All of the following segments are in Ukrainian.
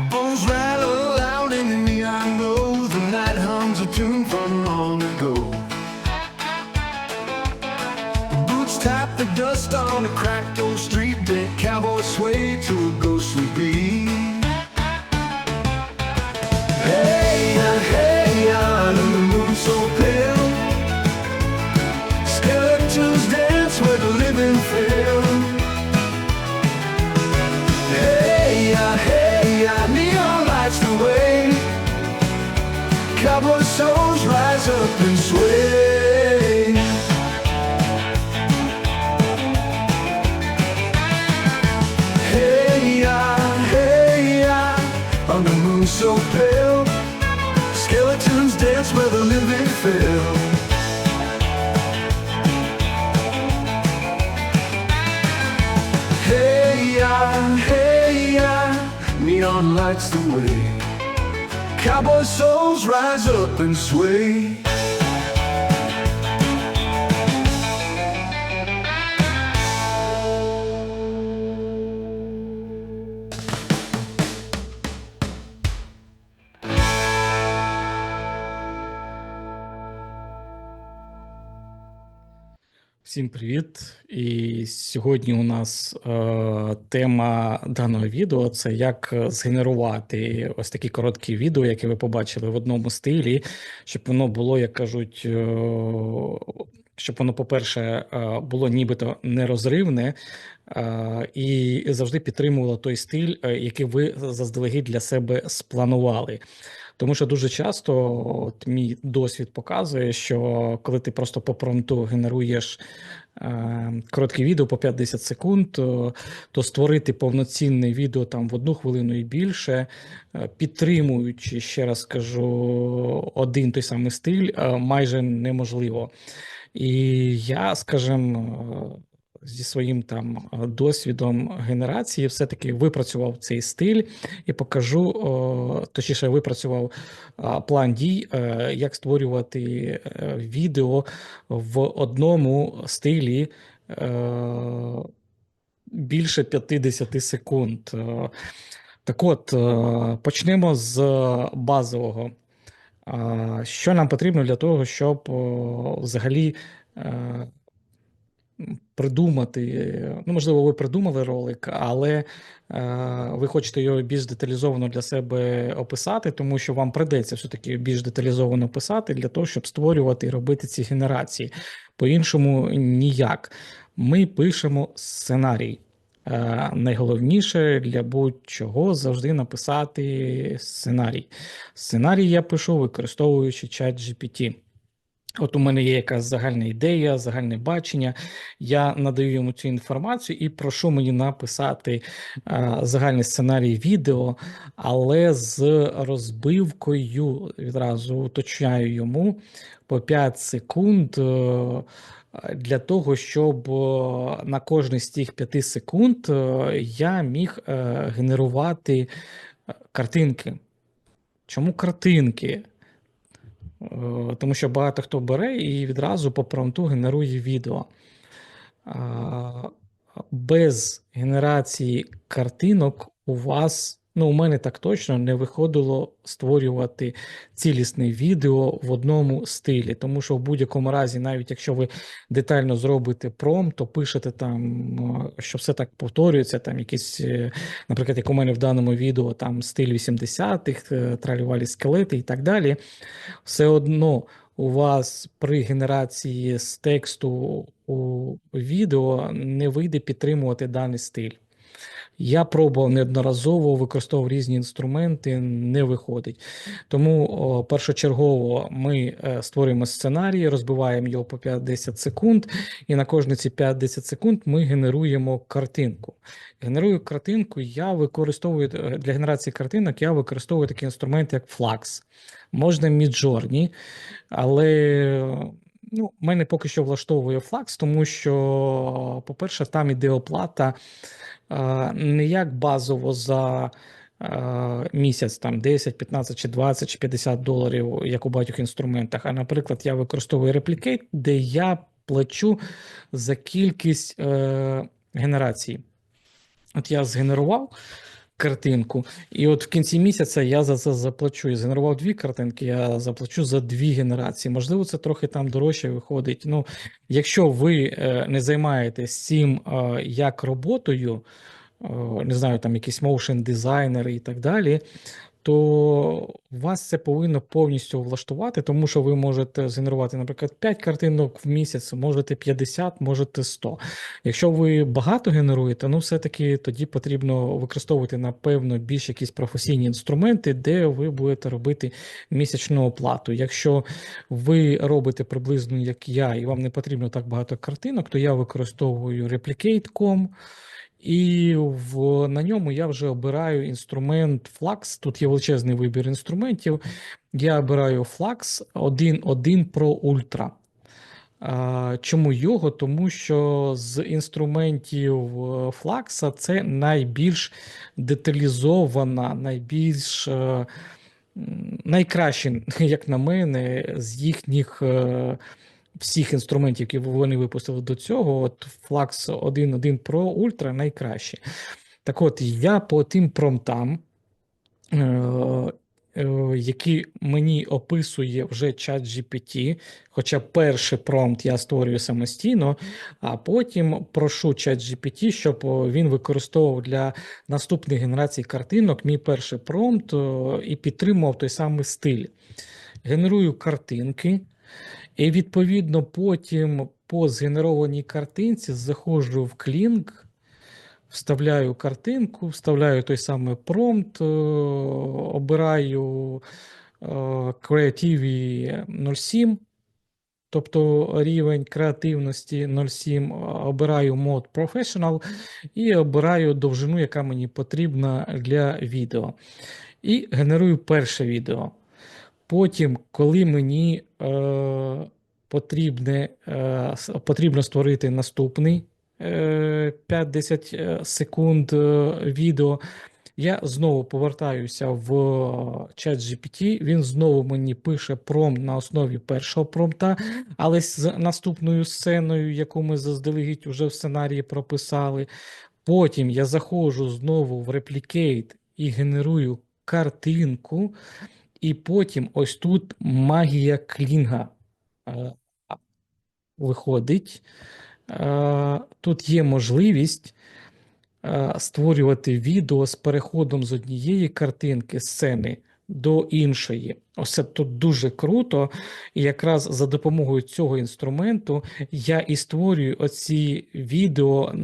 Bones. Lights the way. Cowboy souls rise up and sway. Всім привіт! І сьогодні у нас е, тема даного відео це як згенерувати ось такі короткі відео, які ви побачили в одному стилі, щоб воно було, як кажуть, е, щоб воно, по-перше, е, було нібито нерозривне е, і завжди підтримувало той стиль, е, який ви заздалегідь для себе спланували. Тому що дуже часто от мій досвід показує, що коли ти просто по промпту генеруєш е, коротке відео по 5-10 секунд, то, то створити повноцінне відео там в одну хвилину і більше, підтримуючи, ще раз кажу, один той самий стиль, е, майже неможливо. І я, скажімо, зі своїм там е, досвідом генерації все-таки випрацював цей стиль і покажу, о, точніше, випрацював план дій, е, як створювати е, відео в одному стилі е, більше 50 секунд. Е, Так от, е, почнемо з базового. Що нам потрібно для того, щоб взагалі е, придумати. Ну, можливо, ви придумали ролик, але е, ви хочете його більш деталізовано для себе описати, тому що вам придеться все-таки більш деталізовано писати для того, щоб створювати і робити ці генерації. По-іншому ніяк. Ми пишемо сценарій. Е, найголовніше для будь-чого завжди написати сценарій. Сценарій я пишу, використовуючи чат GPT. От у мене є якась загальна ідея, загальне бачення. Я надаю йому цю інформацію і прошу мені написати а, загальний сценарій відео, але з розбивкою відразу уточняю йому по 5 секунд. Для того, щоб е, на кожний з тих 5 секунд е, я міг е, генерувати картинки. Чому картинки? Тому що багато хто бере і відразу по промпту генерує відео. Без генерації картинок у вас, ну, у мене так точно не виходило створювати цілісне відео в одному стилі. Тому що в будь-якому разі, навіть якщо ви детально зробите промпт, то пишете там, що все так повторюється, там якісь, е, наприклад, як у мене в даному відео, там стиль 80-х, е, тралювалі скелети і так далі все одно у вас при генерації з тексту у відео не вийде підтримувати даний стиль. Я пробував неодноразово, використовував різні інструменти, не виходить. Тому першочергово ми е, створюємо сценарій, розбиваємо його по 5-10 секунд, і на кожні ці 5-10 секунд ми генеруємо картинку. Генерую картинку, я використовую е, для генерації картинок, я використовую такий інструмент, як Flux. Можна Midjourney, але ну, мене поки що влаштовує Flux, тому що, по-перше, там іде оплата не як базово за місяць, там 10, 15 чи 20 чи 50 доларів, як у багатьох інструментах. А, наприклад, я використовую Replicate, де я плачу за кількість е, генерацій. От я згенерував картинку. І от в кінці місяця я за це заплачу. Я згенерував дві картинки, я заплачу за дві генерації. Можливо, це трохи там дорожче виходить. Ну, якщо ви е, не займаєтесь цим е, як роботою, е, не знаю, там якісь моушен дизайнери і так далі, то вас це повинно повністю влаштувати, тому що ви можете згенерувати, наприклад, 5 картинок в місяць, можете 50, можете 100. Якщо ви багато генеруєте, ну все-таки тоді потрібно використовувати, напевно, більш якісь професійні інструменти, де ви будете робити місячну оплату. Якщо ви робите приблизно як я, і вам не потрібно так багато картинок, то я використовую Replicate.com. І в, на ньому я вже обираю інструмент Flux. Тут є величезний вибір інструментів. Я обираю Flux 1.1 Pro Ultra. Чому його? Тому що з інструментів е, Flux це найбільш деталізована, найбільш е, м, найкраще, як на мене, з їхніх е, всіх інструментів, які вони випустили до цього. От Flux 1.1 Pro Ultra найкраще. Так от, я по тим промптам, е, е, які мені описує вже чат GPT, хоча перший промпт я створюю самостійно, а потім прошу чат GPT, щоб він використовував для наступних генерацій картинок мій перший промпт о, і підтримував той самий стиль. Генерую картинки, і відповідно потім по згенерованій картинці заходжу в Kling, вставляю картинку, вставляю той самий промпт, е, обираю е, Creativity 07, тобто рівень креативності 07, обираю мод Professional і обираю довжину, яка мені потрібна для відео. І генерую перше відео. Потім, коли мені е, потрібне, е, потрібно створити наступний е, 5-10 е, секунд е, відео, я знову повертаюся в чат GPT, він знову мені пише промпт на основі першого промпта, але з наступною сценою, яку ми заздалегідь уже в сценарії прописали. Потім я заходжу знову в Replicate і генерую картинку. І потім ось тут магія клінга е, виходить. Е, Тут є можливість е, створювати відео з переходом з однієї картинки сцени до іншої. Ось це тут дуже круто. І якраз за допомогою цього інструменту я і створюю оці відео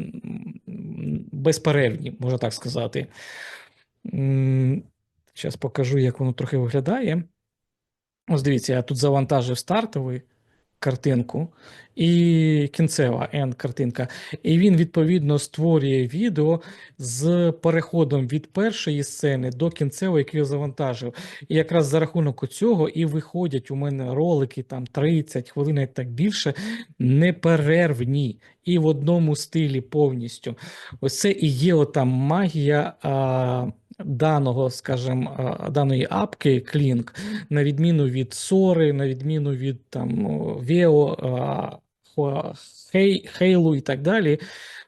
безперервні, можна так сказати. Зараз покажу, як воно трохи виглядає. Ось дивіться, я тут завантажив стартовий картинку і кінцева end картинка. І він відповідно створює відео з переходом від першої сцени до кінцевої, яку я завантажив. І якраз за рахунок цього і виходять у мене ролики там 30 хвилин і так більше, неперервні і в одному стилі повністю. Ось це і є ота магія. А, Даного, скажімо, даної апки Клінк, на відміну від Сори, на відміну від там Вео, Хейлу і так далі.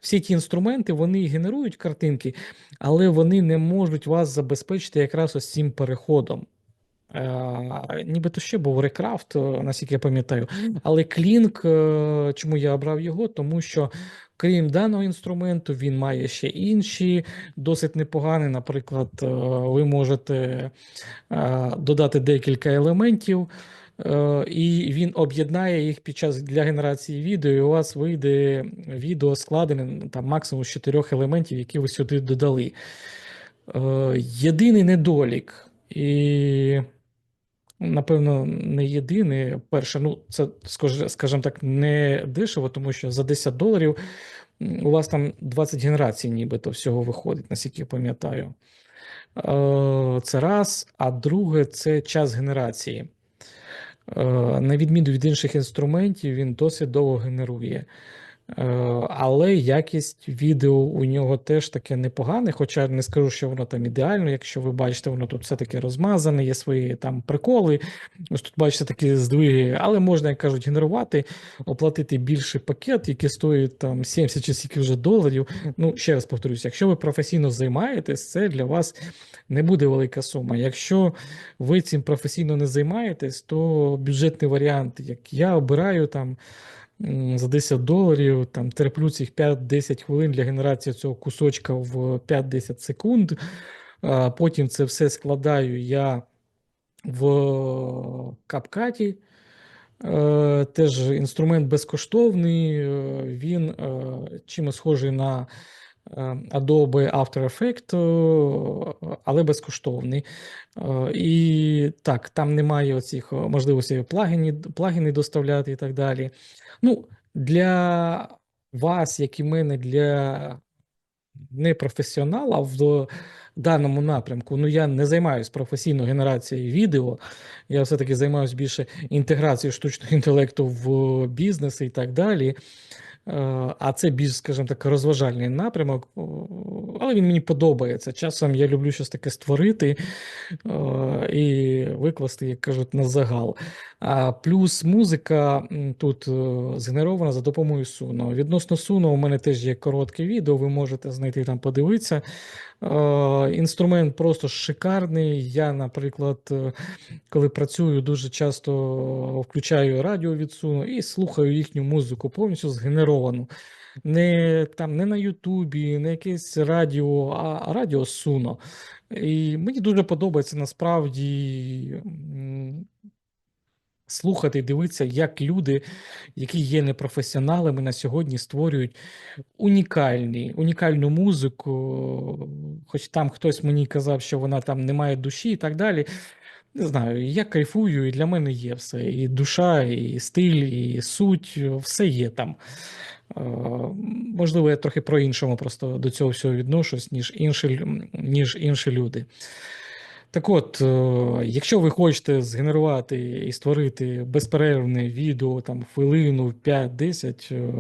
Всі ті інструменти вони генерують картинки, але вони не можуть вас забезпечити якраз ось цим переходом. Е, Нібито ще був Рекрафт, наскільки я пам'ятаю. Але Клінк, е, чому я обрав його? Тому що крім даного інструменту, він має ще інші досить непогані. Наприклад, е, ви можете е, додати декілька елементів, е, і він об'єднає їх під час для генерації відео, і у вас вийде відео складене там максимум з чотирьох елементів, які ви сюди додали. Е, Єдиний недолік, і, напевно, не єдиний. Перше, ну, це, скажімо так, не дешево, тому що за 10 доларів у вас там 20 генерацій, нібито всього виходить, наскільки я пам'ятаю. Е, Це раз. А друге, це час генерації. Е, На відміну від інших інструментів, він досить довго генерує. Е, Але якість відео у нього теж таке непогане, хоча не скажу, що воно там ідеально. Якщо ви бачите, воно тут все таки розмазане, є свої там приколи. Ось тут бачите такі здвиги, але можна, як кажуть, генерувати, оплатити більший пакет, який стоїть там 70 чи скільки вже доларів. Ну, ще раз повторюсь, якщо ви професійно займаєтесь, це для вас не буде велика сума. Якщо ви цим професійно не займаєтесь, то бюджетний варіант, як я обираю там за 10 доларів, там терплю цих 5-10 хвилин для генерації цього кусочка в 5-10 секунд. Потім це все складаю я в капкаті. Е, Теж інструмент безкоштовний, е, він е, чимось схожий на Adobe After Effects, е, але безкоштовний. Е, І так, там немає оцих е, можливостей плагіни, плагіни доставляти і так далі. Ну, для вас, як і мене, для непрофесіонала в даному напрямку, ну я не займаюся професійно генерацією відео, я все-таки займаюся більше інтеграцією штучного інтелекту в бізнес і так далі. Е, А це більш, скажімо так, розважальний напрямок, але він мені подобається. Часом я люблю щось таке створити е, і викласти, як кажуть, на загал. А плюс музика тут е, згенерована за допомогою Суно. Відносно Суно, у мене теж є коротке відео, ви можете знайти там, подивитися. Е, Інструмент просто шикарний. Я, наприклад, е, коли працюю, дуже часто включаю радіо від Suno і слухаю їхню музику повністю згенеровану. Не там не на Ютубі, не якесь радіо, а радіо Suno. І мені дуже подобається насправді слухати і дивитися, як люди, які є непрофесіоналами, на сьогодні створюють унікальні, унікальну музику. Хоч там хтось мені казав, що вона там не має душі і так далі. Не знаю, я кайфую, і для мене є все. І душа, і стиль, і суть, все є там. Е, Можливо, я трохи про-іншому просто до цього всього відношусь, ніж інші, ніж інші люди. Так от, е, якщо ви хочете згенерувати і створити безперервне відео, там хвилину, 5-10, е,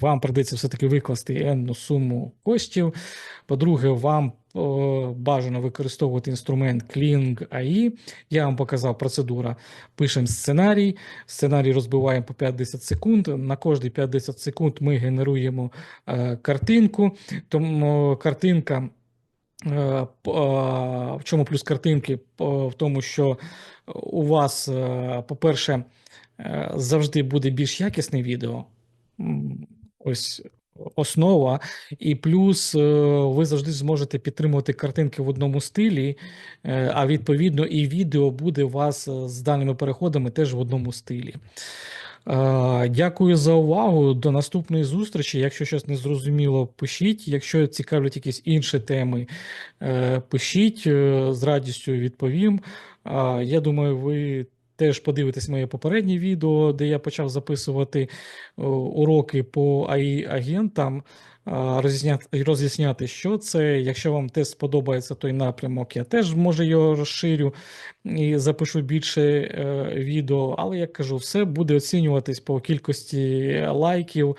вам придеться все-таки викласти енну суму коштів. По-друге, вам е, бажано використовувати інструмент Kling AI. Я вам показав процедура. Пишемо сценарій, сценарій розбиваємо по 5-10 секунд. На кожні 5-10 секунд ми генеруємо картинку. Тому картинка. Е, а, В чому плюс картинки? В тому, що у вас, е, по-перше, е, завжди буде більш якісне відео. Ось основа. І плюс е, ви завжди зможете підтримувати картинки в одному стилі, е, а відповідно і відео буде у вас е, з даними переходами теж в одному стилі. Е, Дякую за увагу. До наступної зустрічі. Якщо щось не зрозуміло, пишіть. Якщо цікавлять якісь інші теми, е, пишіть е, з радістю відповім. Я думаю, ви теж подивитесь моє попереднє відео, де я почав записувати уроки по АІ-агентам. Роз'ясняти, роз'ясняти, що це. Якщо вам теж сподобається той напрямок, я теж може його розширю і запишу більше е, відео. Але як кажу, все буде оцінюватись по кількості лайків.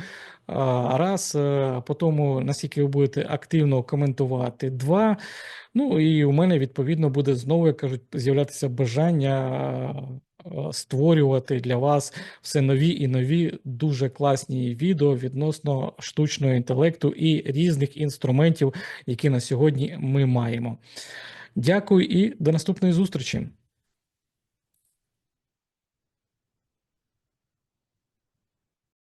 Раз, е, по тому, наскільки ви будете активно коментувати, два. Ну і у мене відповідно буде знову, як кажуть, з'являтися бажання створювати для вас все нові і нові дуже класні відео відносно штучного інтелекту і різних інструментів, які на сьогодні ми маємо. Дякую і до наступної зустрічі.